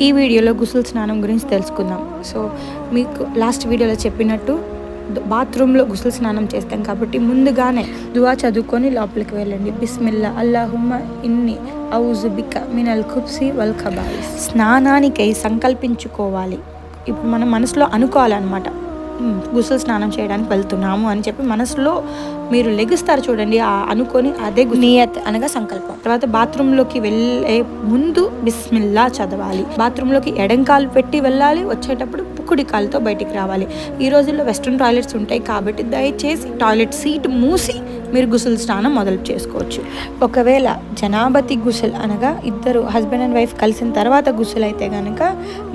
ఈ వీడియోలో గుసుల్ స్నానం గురించి తెలుసుకుందాం. సో మీకు లాస్ట్ వీడియోలో చెప్పినట్టు బాత్రూంలో గుసులు స్నానం చేస్తాం కాబట్టి ముందుగానే దువా చదువుకొని లోపలికి వెళ్ళండి. బిస్మిల్లా అల్లాహుమ్మ ఇన్ని ఔజు బిక్క మినల్ కుప్సి వల్ ఖబాయిస్. స్నానానికై సంకల్పించుకోవాలి. ఇప్పుడు మనం మనసులో అనుకోవాలన్నమాట. గుసలు స్నానం చేయడానికి వెళ్తున్నాము అని చెప్పి మనసులో మీరు లెగుస్తారు చూడండి ఆ అనుకొని అదే నియత్ అనగా సంకల్పం. తర్వాత బాత్రూంలోకి వెళ్ళే ముందు బిస్మిల్లా చదవాలి. బాత్రూంలోకి ఎడంకాలు పెట్టి వెళ్ళాలి వచ్చేటప్పుడు కుడి కాలుతో బయటికి రావాలి. ఈ రోజుల్లో వెస్ట్రన్ టాయిలెట్స్ ఉంటాయి కాబట్టి దయచేసి టాయిలెట్ సీట్ మూసి మీరు గుసుల్ స్నానం మొదలు చేసుకోవచ్చు. ఒకవేళ జనాభతి గుసుల్ అనగా ఇద్దరు హస్బెండ్ అండ్ వైఫ్ కలిసిన తర్వాత గుసుల్ అయితే కనుక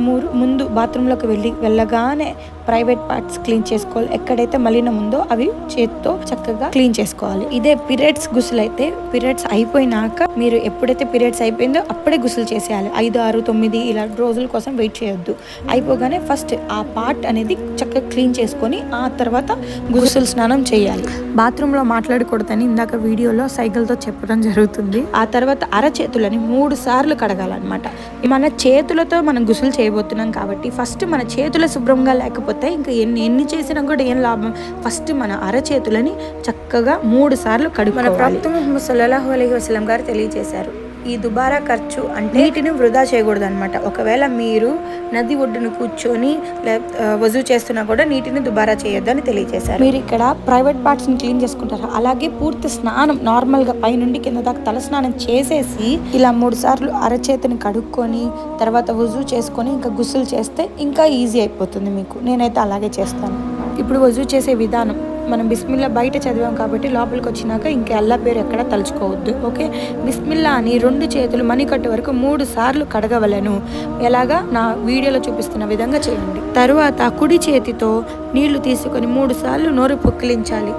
మూరు ముందు బాత్రూంలోకి వెళ్ళి వెళ్ళగానే ప్రైవేట్ పార్ట్స్ క్లీన్ చేసుకోవాలి. ఎక్కడైతే మలినం ఉందో అవి చేత్తో చక్కగా క్లీన్ చేసుకోవాలి. ఇదే పీరియడ్స్ గుసులు అయితే పీరియడ్స్ అయిపోయినాక మీరు ఎప్పుడైతే పీరియడ్స్ అయిపోయిందో అప్పుడే గుసులు చేసేయాలి. ఐదు ఆరు తొమ్మిది ఇలా రోజుల కోసం వెయిట్ చేయొద్దు. అయిపోగానే ఫస్ట్ ఆ పార్ట్ అనేది చక్కగా క్లీన్ చేసుకొని ఆ తర్వాత గుసులు స్నానం చేయాలి. బాత్రూంలో మాట్లాడకూడదని ఇందాక వీడియోలో సైకిల్తో చెప్పడం జరుగుతుంది. ఆ తర్వాత అరచేతులని మూడు సార్లు కడగాలన్నమాట. మన చేతులతో మనం గుసులు చేయబోతున్నాం కాబట్టి ఫస్ట్ మన చేతుల శుభ్రంగా లేకపోతే ఇంకా ఎన్ని ఎన్ని చేసినా కూడా ఏం లాభం? ఫస్ట్ మన అరచేతులని చక్కగా మూడు సార్లు కడుగు ముహమ్మద్ సల్లల్లాహు అలైహి వసల్లం గారు తెలియజేశారు. ఈ దుబారా ఖర్చు అంటే నీటిని వృధా చేయకూడదు అనమాట ఒకవేళ మీరు నది ఒడ్డున కూర్చొని వజూ చేస్తున్నా కూడా నీటిని దుబారా చేయొద్దు అని తెలియజేశారు. మీరు ఇక్కడ ప్రైవేట్ పార్ట్స్ని క్లీన్ చేసుకుంటారు. అలాగే పూర్తి స్నానం నార్మల్గా పైనుండి కింద దాకా తల స్నానం చేసేసి ఇలా మూడు సార్లు అరచేతిని కడుక్కొని తర్వాత వజూ చేసుకొని ఇంకా గుస్సులు చేస్తే ఇంకా ఈజీ అయిపోతుంది మీకు. నేనైతే అలాగే చేస్తాను. ఇప్పుడు వజూ చేసే విధానం. మనం బిస్మిల్లా బయట చదివాం కాబట్టి లోపలికి వచ్చినాక ఇంకా అల్లా పేరు ఎక్కడ తలుచుకోవద్దు ఓకే? బిస్మిల్లా అని రెండు చేతులు మణికట్టు వరకు మూడు సార్లు కడగవలను. ఎలాగా? నా వీడియోలో చూపిస్తున్న విధంగా చేయండి. తరువాత కుడి చేతితో నీళ్ళు తీసుకొని మూడు సార్లు నోరు పుక్కిలించాలి.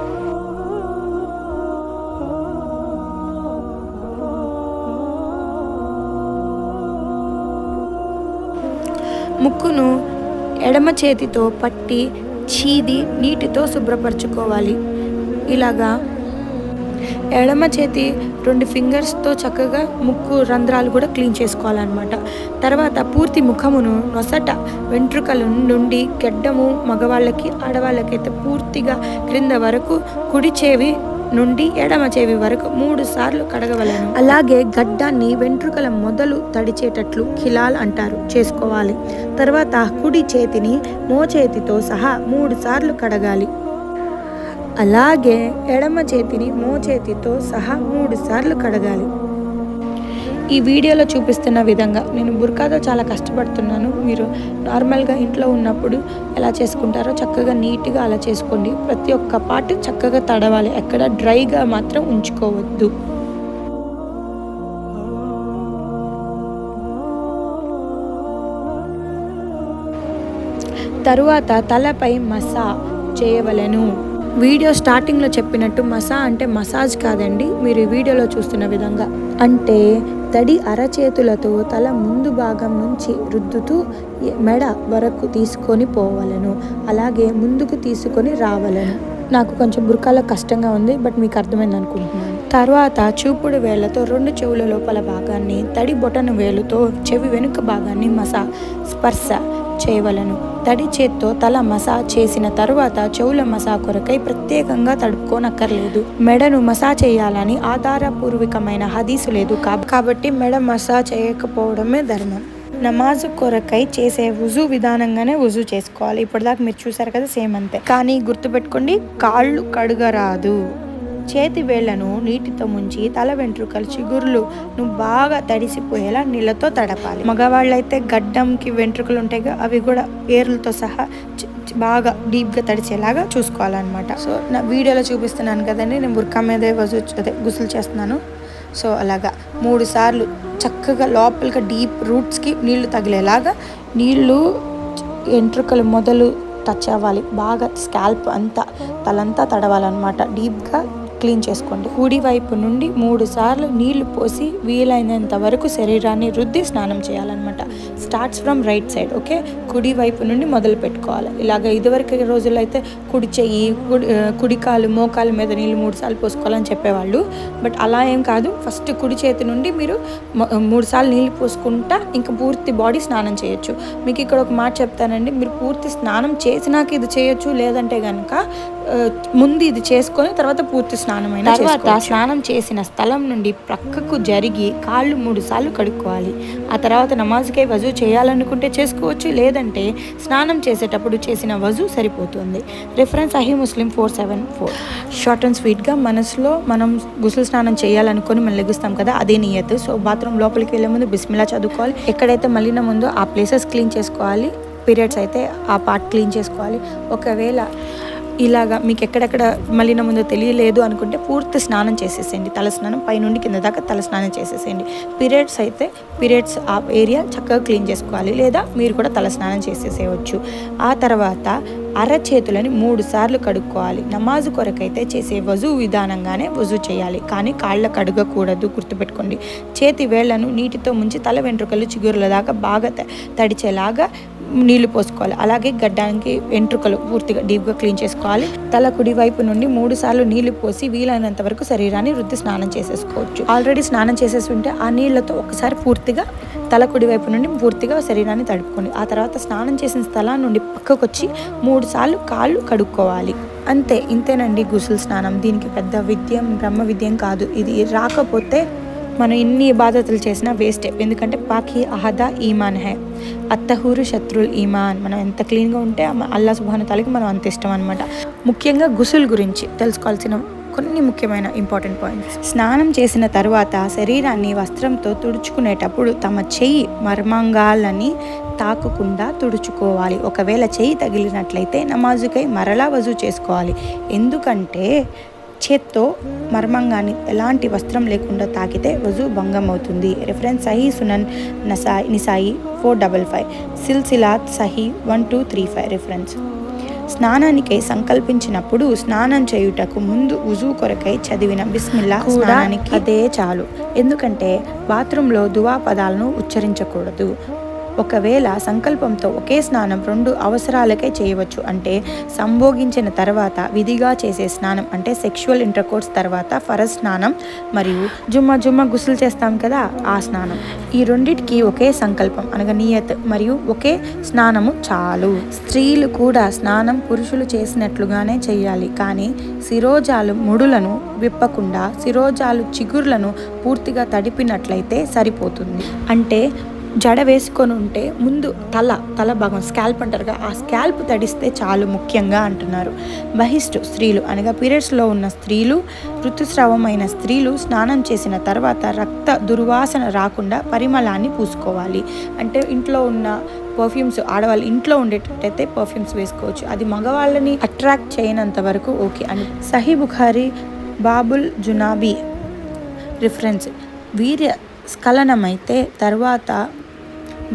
ముక్కును ఎడమ చేతితో పట్టి చీది నీటితో శుభ్రపరచుకోవాలి. ఇలాగా ఎడమ చేతి రెండు ఫింగర్స్తో చక్కగా ముక్కు రంధ్రాలు కూడా క్లీన్ చేసుకోవాలన్నమాట. తర్వాత పూర్తి ముఖమును నొసట వెంట్రుకల నుండి గెడ్డము మగవాళ్ళకి ఆడవాళ్ళకైతే పూర్తిగా క్రింద వరకు కుడి చెవి నుండి ఎడమ చెవి వరకు మూడు సార్లు కడగవలను. అలాగే గడ్డాన్ని వెంట్రుకల మొదలు తడిచేటట్లు ఖిలాల్ అంటారు. చేసుకోవాలి. తర్వాత కుడి చేతిని మోచేతితో సహా మూడు సార్లు కడగాలి. అలాగే ఎడమ చేతిని మోచేతితో సహా మూడు సార్లు కడగాలి. ఈ వీడియోలో చూపిస్తున్న విధంగా నేను బుర్కాతో చాలా కష్టపడుతున్నాను. మీరు నార్మల్గా ఇంట్లో ఉన్నప్పుడు ఎలా చేసుకుంటారో చక్కగా నీట్గా అలా చేసుకోండి. ప్రతి ఒక్క పార్ట్ చక్కగా తడవాలి. ఎక్కడ డ్రైగా మాత్రం ఉంచుకోవద్దు. తరువాత తలపై మసా చేయవలెను. వీడియో స్టార్టింగ్లో చెప్పినట్టు మసా అంటే మసాజ్ కాదండి మీరు ఈ వీడియోలో చూస్తున్న విధంగా. అంటే తడి అరచేతులతో తల ముందు భాగం నుంచి రుద్దుతూ మెడ వరకు తీసుకొని పోవలను అలాగే ముందుకు తీసుకొని రావలను. నాకు కొంచెం బుర్కాలో కష్టంగా ఉంది బట్ మీకు అర్థమైంది అనుకుంటున్నాను. తర్వాత చూపుడు వేళ్ళతో రెండు చెవుల లోపల భాగాన్ని తడి బొటన వేలుతో చెవి వెనుక భాగాన్ని మసా స్పర్శ చేయవలను. తడి చేత్తో తల మసా చేసిన తరువాత చెవుల మసా కొరకై ప్రత్యేకంగా తడుపుకోనక్కర్లేదు. మెడను మసా చేయాలని ఆధారపూర్వకమైన హదీసు లేదు కాబట్టి మెడ మసా చేయకపోవడమే ధర్మం. నమాజు కొరకై చేసే వుజు విధానంగానే వుజు చేసుకోవాలి. ఇప్పటిదాకా మీరు చూసారు కదా సేమ్ అంతే. కానీ గుర్తుపెట్టుకోండి కాళ్ళు కడుగరాదు. చేతి వేళ్ళను నీటితో ముంచి తల వెంట్రుకలు చిగుర్లు నువ్వు బాగా తడిసిపోయేలా నీళ్ళతో తడపాలి. మగవాళ్ళైతే గడ్డంకి వెంట్రుకలు ఉంటాయి అవి కూడా ఏర్లతో సహా బాగా డీప్గా తడిచేలాగా చూసుకోవాలన్నమాట. సో నా వీడియోలో చూపిస్తున్నాను కదండి నేను బుర్కా మీదే వజు అదే గుసులు చేస్తున్నాను. సో అలాగా మూడు సార్లు చక్కగా లోపలికి డీప్ రూట్స్కి నీళ్ళు తగిలేలాగా నీళ్ళు వెంట్రుకలు మొదలు టచ్ అవ్వాలి. బాగా స్కాల్ప్ అంతా తలంతా తడవాలన్నమాట. డీప్గా క్లీన్ చేసుకోండి. కుడి వైపు నుండి మూడు సార్లు నీళ్ళు పోసి వీలైనంత వరకు శరీరాన్ని రుద్ది స్నానం చేయాలన్నమాట. Starts from right side okay కుడి వైపు నుండి మొదలు పెట్టుకోవాలి. ఇలాగ ఇదివరకు రోజుల్లో అయితే కుడి చెయ్యి కుడి కాలు మోకాలు మీద నీళ్ళు మూడు సార్లు పోసుకోవాలని చెప్పేవాళ్ళు. బట్ అలా ఏం కాదు. ఫస్ట్ కుడి చేతి నుండి మీరు మూడు సార్లు నీళ్ళు పోసుకుంటా ఇంకా పూర్తి బాడీ స్నానం చేయొచ్చు. మీకు ఇక్కడ ఒక మాట చెప్తానండి. మీరు పూర్తి స్నానం చేసినాక ఇది చేయొచ్చు లేదంటే కనుక ముందు ఇది చేసుకొని తర్వాత పూర్తి స్నానం అయినా తర్వాత స్నానం చేసిన స్థలం నుండి ప్రక్కకు జరిగి కాళ్ళు మూడు సార్లు కడుక్కోవాలి. ఆ తర్వాత నమాజ్కై వజూ చేయాలనుకుంటే చేసుకోవచ్చు లేదంటే స్నానం చేసేటప్పుడు చేసిన వజూ సరిపోతుంది. రిఫరెన్స్ అహీ ముస్లిం four seven four. Short and స్వీట్గా మనసులో మనం గుసులు స్నానం చేయాలనుకొని మనం లెగుస్తాం కదా అదే నియత్ సో బాత్రూమ్ లోపలికి వెళ్ళే ముందు బిస్మిలా చదువుకోవాలి. ఎక్కడైతే మళ్ళీ ముందు ఆ ప్లేసెస్ క్లీన్ చేసుకోవాలి. పీరియడ్స్ అయితే ఆ పార్ట్ క్లీన్ చేసుకోవాలి. ఒకవేళ ఇలాగా మీకు ఎక్కడెక్కడ మళ్ళీ ముందు తెలియలేదు అనుకుంటే పూర్తి స్నానం చేసేసేయండి. తల స్నానం పైనుండి కింద దాకా తల స్నానం చేసేసేయండి. పీరియడ్స్ అయితే పీరియడ్స్ ఆ ఏరియా చక్కగా క్లీన్ చేసుకోవాలి లేదా మీరు కూడా తల స్నానం చేసేసేయవచ్చు ఆ తర్వాత అరచేతులని మూడు సార్లు కడుక్కోవాలి. నమాజు కొరకైతే చేసే వజు విధానంగానే వజు చేయాలి. కానీ కాళ్ళ కడగకూడదు గుర్తుపెట్టుకోండి. చేతి వేళ్ళను నీటితో ముంచి తల వెంట్రుకలు చిగురుల దాకా బాగా త- తడిచేలాగా నీళ్ళు పోసుకోవాలి. అలాగే గడ్డానికి వెంట్రుకలు పూర్తిగా డీప్గా క్లీన్ చేసుకోవాలి. తల కుడి వైపు నుండి మూడు సార్లు నీళ్ళు పోసి వీలైనంత వరకు శరీరాన్ని రుద్ది స్నానం చేసేసుకోవచ్చు. ఆల్రెడీ స్నానం చేసేసి ఉంటే ఆ నీళ్ళతో ఒకసారి పూర్తిగా తల కుడి వైపు నుండి పూర్తిగా శరీరాన్ని తడుపుకోండి. ఆ తర్వాత స్నానం చేసిన స్థలం నుండి పక్కకు వచ్చి మూడు సార్లు కాళ్ళు కడుక్కోవాలి. అంతే ఇంతేనండి గుసులు స్నానం. దీనికి పెద్ద విద్యం బ్రహ్మ విద్యం కాదు. ఇది రాకపోతే మనం ఎన్ని బాధ్యతలు చేసినా వేస్టే. ఎందుకంటే పాకి అహదా ఈమాన్ హై. అత్తహూరు శత్రుల్ ఈమాన్. మనం ఎంత క్లీన్గా ఉంటే అల్లా సుబాను తాలికి మనం అంత ఇష్టం అనమాట ముఖ్యంగా గుసుల్ గురించి తెలుసుకోవాల్సిన కొన్ని ముఖ్యమైన ఇంపార్టెంట్ పాయింట్స్. స్నానం చేసిన తర్వాత శరీరాన్ని వస్త్రంతో తుడుచుకునేటప్పుడు తమ చెయ్యి మర్మంగాలని తాకకుండా తుడుచుకోవాలి. ఒకవేళ చెయ్యి తగిలినట్లయితే నమాజుకై మరలా వజూ చేసుకోవాలి. ఎందుకంటే చేత్తో మర్మంగాన్ని ఎలాంటి వస్త్రం లేకుండా తాకితే వజు భంగం అవుతుంది రిఫరెన్స్ సహీ సునన్ నసాయి నిసాయి ఫోర్ డబల్ ఫైవ్. సిల్సిలాత్ Sahih one two three five reference. స్నానానికై సంకల్పించినప్పుడు స్నానం చేయుటకు ముందు ఉజు కొరకై చదివిన బిస్మిల్లా స్నానానికి అదే చాలు. ఎందుకంటే బాత్రూంలో దువా పదాలను ఉచ్చరించకూడదు. ఒకవేళ సంకల్పంతో ఒకే స్నానం రెండు అవసరాలకే చేయవచ్చు అంటే సంభోగించిన తర్వాత విధిగా చేసే స్నానం అంటే సెక్షువల్ ఇంటర్కోర్స్ తర్వాత ఫరజ్ స్నానం మరియు జుమ్మ జుమ్మ గుసులు చేస్తాం కదా ఆ స్నానం. ఈ రెండిటికి ఒకే సంకల్పం అనగా నియత్ మరియు ఒకే స్నానము చాలు. స్త్రీలు కూడా స్నానం పురుషులు చేసినట్లుగానే చేయాలి కానీ శిరోజాలు ముడులను విప్పకుండా శిరోజాలు చిగుర్లను పూర్తిగా తడిపినట్లయితే సరిపోతుంది. అంటే జడ వేసుకొని ఉంటే ముందు తల తల భాగం స్కాల్ప్ అంటారుగా ఆ స్కాల్ప్ తడిస్తే చాలు ముఖ్యంగా అంటున్నారు. బహిష్టు స్త్రీలు అనగా పీరియడ్స్లో ఉన్న స్త్రీలు ఋతుస్రావమైన స్త్రీలు స్నానం చేసిన తర్వాత రక్త దుర్వాసన రాకుండా పరిమళాన్ని పూసుకోవాలి. అంటే ఇంట్లో ఉన్న పర్ఫ్యూమ్స్ ఆడవాళ్ళు ఇంట్లో ఉండేటట్టయితే పర్ఫ్యూమ్స్ వేసుకోవచ్చు. అది మగవాళ్ళని అట్రాక్ట్ చేయనంత వరకు ఓకే అని. సహీ బుఖారి బాబుల్ జునాబీ రిఫరెన్స్ వీర్య స్ఖలనమైతే తర్వాత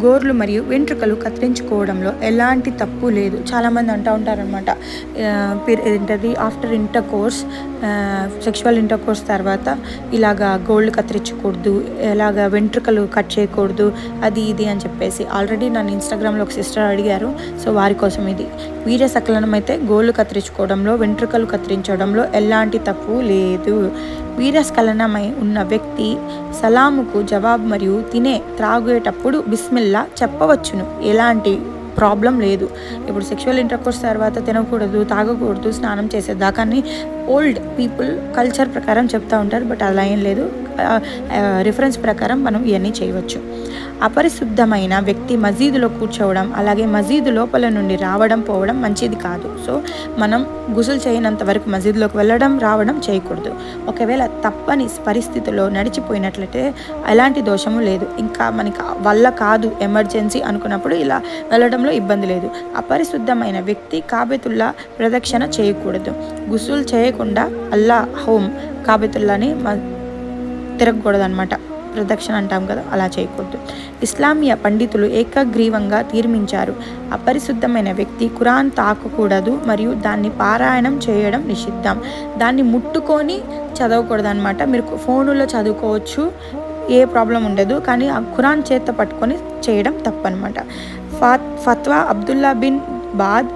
గోర్లు మరియు వెంట్రుకలు కత్తిరించుకోవడంలో ఎలాంటి తప్పు లేదు. చాలామంది అంటూ ఉంటారనమాట ఏంటది? After intercourse sexual intercourse తర్వాత ఇలాగా గోల్డ్ కత్తిరించకూడదు ఇలాగ వెంట్రుకలు కట్ చేయకూడదు అది ఇది అని చెప్పేసి ఆల్రెడీ నన్ను ఇన్స్టాగ్రామ్లో ఒక సిస్టర్ అడిగారు. సో వారి కోసం ఇది. వీర్య సకలనం అయితే గోళ్ళు కత్తిరించుకోవడంలో వెంట్రుకలు కత్తిరించడంలో ఎలాంటి తప్పు లేదు. వీరస్ఖలనమై ఉన్న వ్యక్తి సలాముకు జవాబు మరియు తినే త్రాగేటప్పుడు బిస్మిల్లా చెప్పవచ్చును. ఎలాంటి ప్రాబ్లం లేదు. ఇప్పుడు సెక్షువల్ ఇంటర్కోర్స్ తర్వాత తినకూడదు తాగకూడదు స్నానం చేసేదాకా అని ఓల్డ్ పీపుల్ కల్చర్ ప్రకారం చెప్తూ ఉంటారు బట్ అలా ఏం లేదు. రిఫరెన్స్ ప్రకారం మనం ఇవన్నీ చేయవచ్చు. అపరిశుద్ధమైన వ్యక్తి మసీదులో కూర్చోవడం అలాగే మసీదు లోపల నుండి రావడం పోవడం మంచిది కాదు. సో మనం గుసులు చేయనంత వరకు మసీదులోకి వెళ్ళడం రావడం చేయకూడదు. ఒకవేళ తప్పని పరిస్థితిలో నడిచిపోయినట్లయితే ఎలాంటి దోషము లేదు. ఇంకా మనకి వల్ల కాదు ఎమర్జెన్సీ అనుకున్నప్పుడు ఇలా వెళ్ళడంలో ఇబ్బంది లేదు. అపరిశుద్ధమైన వ్యక్తి కాబెతుల్లా ప్రదక్షిణ చేయకూడదు. గుసులు చేయకుండా అల్లా హోమ్ కాబెతుల్లాని మ తిరగకూడదనమాట ప్రదక్షిణ అంటాం కదా అలా చేయకూడదు. ఇస్లామియా పండితులు ఏకగ్రీవంగా తీర్మించారు. అపరిశుద్ధమైన వ్యక్తి ఖురాన్ తాకకూడదు మరియు దాన్ని పారాయణం చేయడం నిషిద్ధం. దాన్ని ముట్టుకొని చదవకూడదు అనమాట మీరు ఫోనులో చదువుకోవచ్చు ఏ ప్రాబ్లం ఉండదు కానీ ఆ ఖురాన్ చేత పట్టుకొని చేయడం తప్పనమాట ఫా ఫత్వా అబ్దుల్లా బిన్ బాద్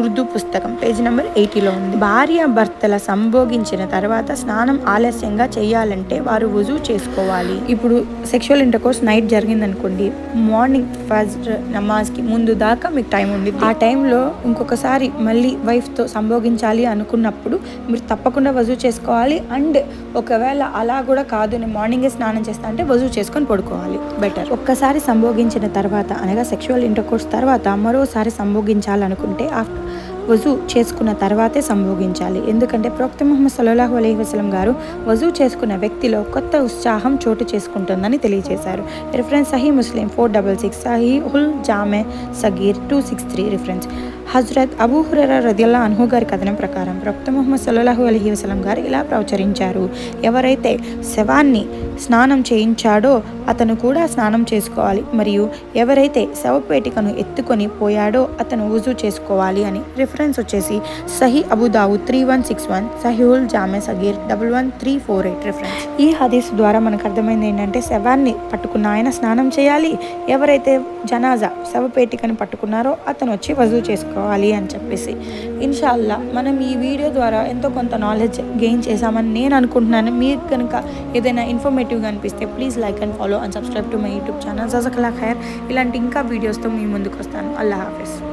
ఉర్దూ పుస్తకం. పేజీ నెంబర్ ఎయిటీలో ఉంది. భార్య భర్తల సంభోగించిన తర్వాత స్నానం ఆలస్యంగా చేయాలంటే వారు రుజువు చేసుకోవాలి. ఇప్పుడు సెక్షువల్ ఇంటర్ కోర్స్ నైట్ జరిగిందనుకోండి. మార్నింగ్ ఫస్ట్ నమాజ్కి ముందు దాకా మీకు టైం ఉంది ఆ టైంలో ఇంకొకసారి మళ్ళీ వైఫ్తో సంభోగించాలి అనుకున్నప్పుడు మీరు తప్పకుండా వజూ చేసుకోవాలి. అండ్ ఒకవేళ అలా కూడా కాదు నేను మార్నింగే స్నానం చేస్తా అంటే వజూ చేసుకొని పడుకోవాలి. బెటర్ ఒక్కసారి సంభోగించిన తర్వాత అనగా సెక్షువల్ ఇంటర్ కోర్స్ తర్వాత మరోసారి సంభోగించాలనుకుంటే ఆఫ్టర్ వజూ చేసుకున్న తర్వాతే సంభోగించాలి. ఎందుకంటే ప్రవక్త ముహమ్మద్ సల్లాహు అలహి వసలం గారు వజూ చేసుకున్న వ్యక్తిలో కొత్త ఉత్సాహం చోటు చేసుకుంటుందని తెలియజేశారు. రిఫరెన్స్ సహీ ముస్లిం ఫోర్ డబల్ సిక్స్ సహీ హుల్ జామె సగీర్ టూ సిక్స్ త్రీ రిఫరెన్స్. హజ్రత్ అబూ హురరా రదియల్లా అన్హు గారి కథనం ప్రకారం ప్రవక్త ముహమ్మద్ సల్లహు అలహీ వసలం గారు ఇలా ప్రవచరించారు. ఎవరైతే శవాన్ని స్నానం చేయించాడో అతను కూడా స్నానం చేసుకోవాలి మరియు ఎవరైతే శవపేటికను ఎత్తుకొని పోయాడో అతను వుజు చేసుకోవాలి అని రిఫరెన్స్ వచ్చేసి సహీ అబుదావు త్రీ వన్ సిక్స్ వన్ సహీహుల్ జామె Sagheer double one three four eight reference ఈ హదీస్ ద్వారా మనకు అర్థమైంది ఏంటంటే శవాన్ని పట్టుకున్న ఆయన స్నానం చేయాలి. ఎవరైతే జనాజా శవపేటికని పట్టుకున్నారో అతను వచ్చి వజూ చేసుకోవాలి అని చెప్పేసి. ఇన్షాల్లా మనం ఈ వీడియో ద్వారా ఎంతో కొంత నాలెడ్జ్ గెయిన్ చేశామని నేను అనుకుంటున్నాను. మీకు కనుక ఏదైనా ఇన్ఫర్మేటివ్గా అనిపిస్తే please like and follow and subscribe to my YouTube channel జజకలా ఖైర్. ఇలాంటి ఇంకా వీడియోస్తో మీ ముందుకు వస్తాను. అల్లా హాఫీస్